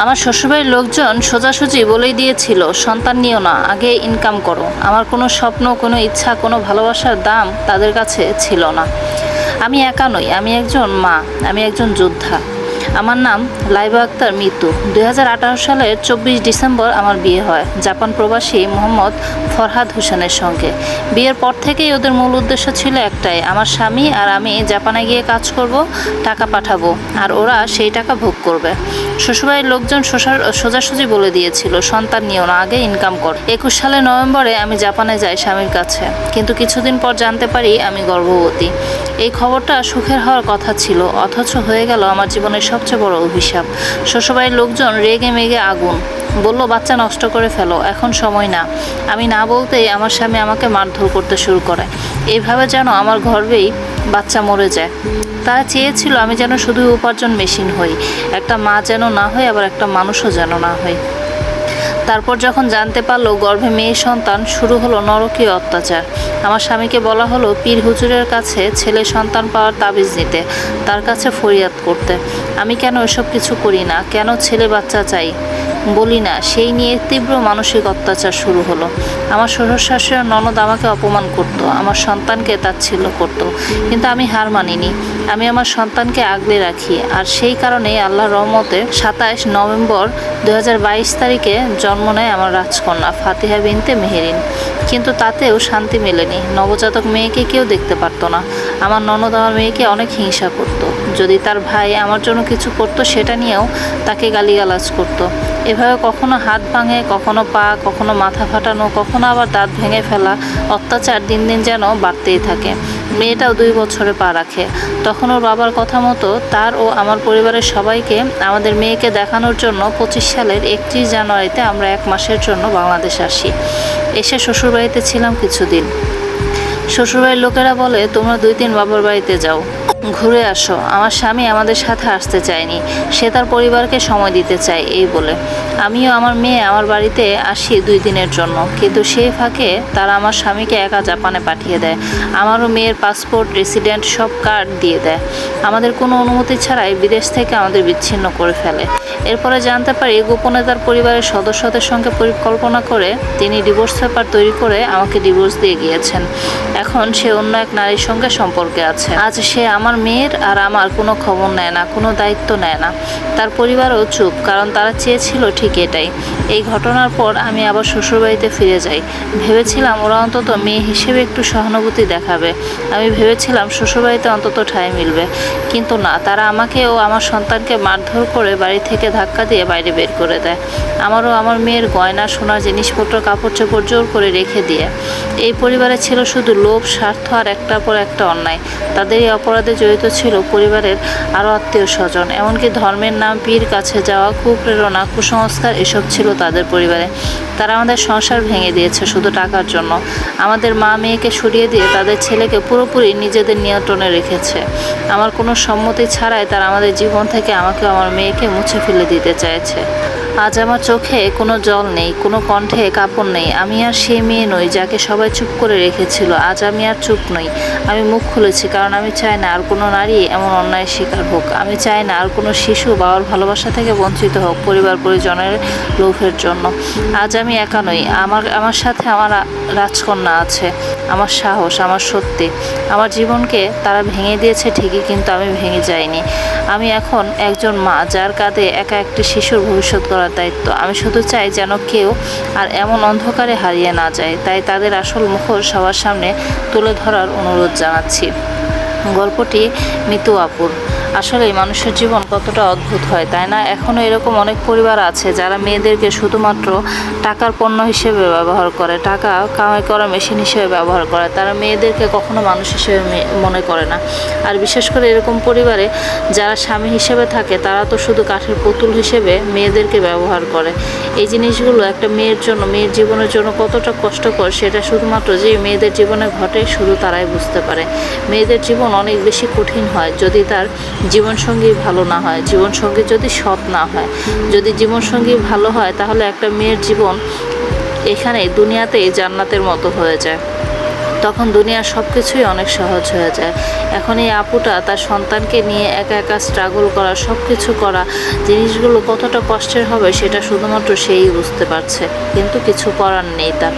আমার শ্বশুরবাড়ির লোকজন সোজাসুজি বলেই দিয়েছিল, সন্তান নিও না, আগে ইনকাম করো। আমার কোনো স্বপ্ন, কোনো ইচ্ছা, কোনো ভালোবাসার দাম তাদের কাছে ছিল না। আমি একা নই, আমি একজন মা, আমি একজন যোদ্ধা। আমার নাম লাইবা আক্তার মিতু। দুই হাজার আঠারো সালের চব্বিশ ডিসেম্বর আমার বিয়ে হয়। জাপান প্রবাসী মোহাম্মদ ফরহাদ হোসেনের সঙ্গে। বিয়ের পর থেকেই ওদের মূল উদ্দেশ্য ছিল একটাই, আমার স্বামী আর আমি জাপানে গিয়ে কাজ করব, টাকা পাঠাবো, আর ওরা সেই টাকা ভোগ করবে। শ্বশুরবাড়ির লোকজন সোজা- সোজাসুজি বলে দিয়েছিল, সন্তান নিও না, আগে ইনকাম কর। একুশ সালে নভেম্বরে আমি জাপানে যাই স্বামীর কাছে। কিন্তু কিছুদিন পর জানতে পারি আমি গর্ভবতী। এই খবরটা সুখের হওয়ার কথা ছিল, অথচ হয়ে গেল আমার জীবনের সবচেয়ে বড় অভিশাপ। শ্বশুরবাড়ির লোকজন রেগে মেগে আগুন। বলল, বাচ্চা নষ্ট করে ফেলো, এখন সময় না। আমি না বলতেই আমার স্বামী আমাকে মারধর করতে শুরু করে। এইভাবে যেন আমার গর্বেই বাচ্চা মরে যায়। তারা চেয়েছিল আমি যেন শুধু উপার্জন মেশিন হই। একটা মা যেন না হই আবার একটা মানুষও যেন না হই তারপর যখন জানতে পারল গর্ভে মেয়ে সন্তান, শুরু হলো নরকীয় অত্যাচার। আমার স্বামীকে বলা হলো, পীর হুজুরের কাছে ছেলে সন্তান পাওয়ার তাবিজ নিতে তার কাছে ফরিয়াদ করতে। আমি কেন এসব কিছু করি না? কেন ছেলে বাচ্চা চাই? বলি না, সেই নিয়ে তীব্র মানসিক অত্যাচার শুরু হলো আমার শ্বশুর শাশুড়ি ননদ আমাকে অপমান করত, আমার সন্তানকে তাচ্ছিল্য করত, কিন্তু আমি হার মানিনি আমি আমার সন্তানকে আগলে রাখি আর সেই কারণেই আল্লাহ রহমতে সাতাশ নভেম্বর দু হাজার বাইশ তারিখে জন্ম নেয় আমার রাজকন্যা ফাতিহা বিনতে মেহেরিন কিন্তু তাতেও শান্তি মেলেনি, নবজাতক মেয়েকে কেউ দেখতে পারতো না আমার ননদ আমার মেয়েকে অনেক হিংসা করত। যদি তার ভাই আমার জন্য কিছু করতো, সেটা নিয়েও তাকে গালিগালাজ করত। এভাবে কখনো হাত ভাঙে, কখনো পা, কখনো মাথা ফাটানো, কখনো আবার দাঁত ভেঙে ফেলা, অত্যাচার দিন দিন যেন বাড়তেই থাকে। মেয়েটাও দুই বছরে পা রাখে। তখন ওর বাবার কথা মতো তার ও আমার পরিবারের সবাইকে আমাদের মেয়েকে দেখানোর জন্য পঁচিশ সালের একত্রিশ জানুয়ারিতে আমরা এক মাসের জন্য বাংলাদেশ আসি। এসে শ্বশুরবাড়িতে ছিলাম কিছুদিন। শ্বশুরবাড়ির লোকেরা বলে, তোমরা দুই দিন বাবার বাড়িতে যাও। ঘুরে আসো। আমার স্বামী আমাদের সাথে আসতে চায়নি। সে তার পরিবারকে সময় দিতে চায়, এই বলে। আমিও আমার মেয়ে আমার বাড়িতে আসি দুই দিনের জন্য। কিন্তু সেই ফাঁকে তারা আমার স্বামীকে একা জাপানে পাঠিয়ে দেয়। আমারও মেয়ের পাসপোর্ট রেসিডেন্ট সব কার্ড দিয়ে দেয়। আমাদের কোনো অনুমতি ছাড়াই বিদেশ থেকে আমাদের বিচ্ছিন্ন করে ফেলে। এরপরে জানতে পারি গোপনে তার পরিবারের সদস্যদের সঙ্গে পরিকল্পনা করে তিনি ডিভোর্স পেপার তৈরি করে আমাকে ডিভোর্স দিয়ে গিয়েছেন। এখন সে অন্য এক নারীর সঙ্গে সম্পর্কে আছে। আজ সে আমার মেয়ের আর আমার কোনো খবর নেয় না, কোনো দায়িত্ব নেয় না। তার পরিবারও চুপ, কারণ তারা চেয়েছিল ঠিক এটাই। এই ঘটনার পর আমি আবার শ্বশুরবাড়িতে ফিরে যাই। ভেবেছিলাম ওরা অন্তত মেয়ে হিসেবে একটু সহানুভূতি দেখাবে। আমি ভেবেছিলাম শ্বশুরবাড়িতে অন্তত ঠাঁই মিলবে। কিন্তু না, তারা আমাকে ও আমার সন্তানকে মারধর করে বাড়ি থেকে ধাক্কা দিয়ে বাইরে বের করে দেয়। আমারও আমার মেয়ের গয়না, সোনার জিনিসপত্র কাপড় চোপড় জোর করে রেখে দিয়ে। এই পরিবারে ছিল শুধু লোভ, স্বার্থ আর একটার পর একটা অন্যায়। তাদের এই অপরাধে জড়িত ছিল পরিবারের আরও আত্মীয় স্বজন এমনকি ধর্মের নাম পীর কাছে যাওয়া কুপ্রেরণা কুসংস্কার এসব ছিল তাদের পরিবারে। তারা আমাদের সংসার ভেঙে দিয়েছে শুধু টাকার জন্য। আমাদের মা মেয়েকে সরিয়ে দিয়ে তাদের ছেলেকে পুরোপুরি নিজেদের নিয়ন্ত্রণে রেখেছে। আমার কোনো সম্মতি ছাড়াই তারা আমাদের জীবন থেকে আমাকে আমার মেয়েকে মুছে ফেলে দিতে চাইছে। আজ আমার চোখে কোনো জল নেই, কোনো কণ্ঠে কাপড় নেই। আমি আর সেই মেয়ে নই যাকে সবাই চুপ করে রেখেছিল। আজ আমি আর চুপ নই। আমি মুখ খুলেছি কারণ আমি চাই না আর কোনো নারী এমন অন্যায় শিকার হোক। আমি চাই না আর কোনো শিশু বাবার ভালোবাসা থেকে বঞ্চিত হোক পরিবার পরিজনের লোভের জন্য। আজ আমি একা নই। আমার আমার সাথে আমার রাজকন্যা আছে। আমার সাহস, আমার সত্যি। আমার জীবনকে তারা ভেঙে দিয়েছে ঠিকই, কিন্তু আমি ভেঙে যাইনি। আমি এখন একজন মা, যার কাঁধে একা একটি শিশুর ভবিষ্যৎ করার দায়িত্ব। আমি শুধু চাই যেন কেউ আর এমন অন্ধকারে হারিয়ে না যায়। তাই তাদের আসল মুখর সবার সামনে তুলে ধরার অনুরোধ জানাচ্ছি। গল্পটি মিতু আপুর। আসলে মানুষের জীবন কতটা অদ্ভুত হয়, তাই না? এখনও এরকম অনেক পরিবার আছে যারা মেয়েদেরকে শুধুমাত্র টাকার পণ্য হিসেবে ব্যবহার করে, টাকা কামাই করা মেশিন হিসেবে ব্যবহার করে। তারা মেয়েদেরকে কখনো মানুষ হিসেবে মনে করে না। আর বিশেষ করে এরকম পরিবারে যারা স্বামী হিসেবে থাকে, তারা তো শুধু কাঠের পুতুল হিসেবে মেয়েদেরকে ব্যবহার করে। এই জিনিসগুলো একটা মেয়ের জন্য, মেয়ের জীবনের জন্য কতটা কষ্টকর, সেটা শুধুমাত্র যে মেয়েদের জীবনে ঘটে, শুধু তারাই বুঝতে পারে। মেয়েদের জীবন অনেক বেশি কঠিন হয় যদি তার জীবনসঙ্গী ভালো না হয়, জীবনসঙ্গী যদি সৎ না হয়। যদি জীবনসঙ্গী ভালো হয়, তাহলে একটা মেয়ের জীবন এখানে দুনিয়াতেই জান্নাতের মতো হয়ে যায়। তখন দুনিয়ার সব কিছুই অনেক সহজ হয়ে যায়। এখন এই আপুটা তার সন্তানকে নিয়ে একা একা স্ট্রাগল করা সব কিছু করা, জিনিসগুলো কতটা কষ্টের হবে সেটা শুধুমাত্র সেই বুঝতে পারছে। কিন্তু কিছু করার নেই তার।